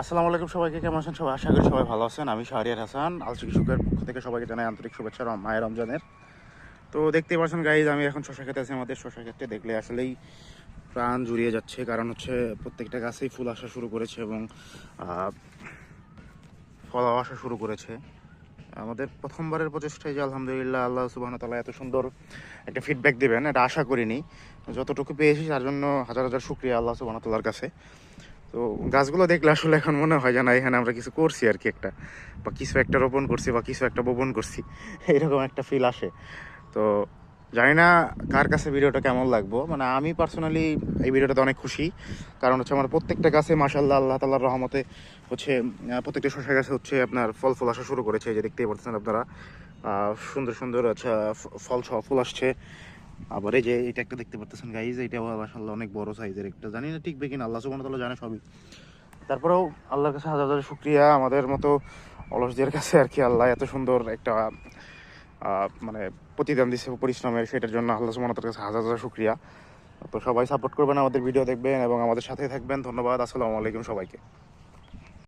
আসসালামু আলাইকুম সবাইকে কেমন আছেন সবাই? আশা করি সবাই ভালো আছেন। আমি শাহরিয়ার হাসান আল চিকিৎসকের পক্ষ থেকে সবাইকে জানাই আন্তরিক শুভেচ্ছা মায়ের রমজানের। তো দেখতেই পাচ্ছেন গাইজ আমি এখন শশা খেতে আছি আমাদের। শশা ক্ষেত্রে দেখলে আসলেই প্রাণ জুড়িয়ে যাচ্ছে। কারণ হচ্ছে প্রত্যেকটা গাছেই ফুল আসা শুরু করেছে এবং আহ, ফল আসা শুরু করেছে। আমাদের প্রথমবারের প্রচেষ্টায় যে আলহামদুলিল্লাহ আল্লাহ সুবাহ তালা এত সুন্দর একটা ফিডব্যাক দেবেন এটা আশা করিনি। যতটুকু পেয়েছি তার জন্য হাজার হাজার শুক্রিয়া আল্লাহ সুবাহ তালার কাছে। তো গাছগুলো দেখলে আসলে এখন মনে হয় যে না, এখানে আমরা কিছু করছি আর কি একটা, বা কিছু একটা রোপণ করছি, বা কিছু একটা বপন করছি। এরকম একটা ফিল আসে। তো জানি না কার কাছে ভিডিওটা কেমন লাগবো। মানে আমি পার্সোনালি এই ভিডিওটাতে অনেক খুশি। কারণ হচ্ছে আমার প্রত্যেকটা গাছে মাসাল্লাহ আল্লাহ তাল্লাহর রহমতে হচ্ছে প্রত্যেকটা শশা গাছে হচ্ছে আপনার ফল ফুল আসা শুরু করেছে। যে দেখতেই পাচ্ছেন আপনারা। সুন্দর সুন্দর আচ্ছা ফল ফুল আসছে। আবার এই যে এটা একটা দেখতে পাচ্ছেন গাইজ এটা মাসাল্লাহ অনেক বড় সাইজের একটা। জানি না টিকবে কিনা আল্লাহ ওয়া তাআলা জানে সবই। তারপরেও আল্লাহর কাছে হাজার হাজার শুক্রিয়া, আমাদের মতো অলসদের কাছে আর কি আল্লাহ এত সুন্দর একটা মানে প্রতিদান দিচ্ছে পরিশ্রমের সেটার জন্য আল্লাহ তাআলার কাছে হাজার হাজার শুক্রিয়া। তো সবাই সাপোর্ট করবেন আমাদের ভিডিও দেখবেন এবং আমাদের সাথে থাকবেন। ধন্যবাদ, আসসালামু আলাইকুম সবাইকে।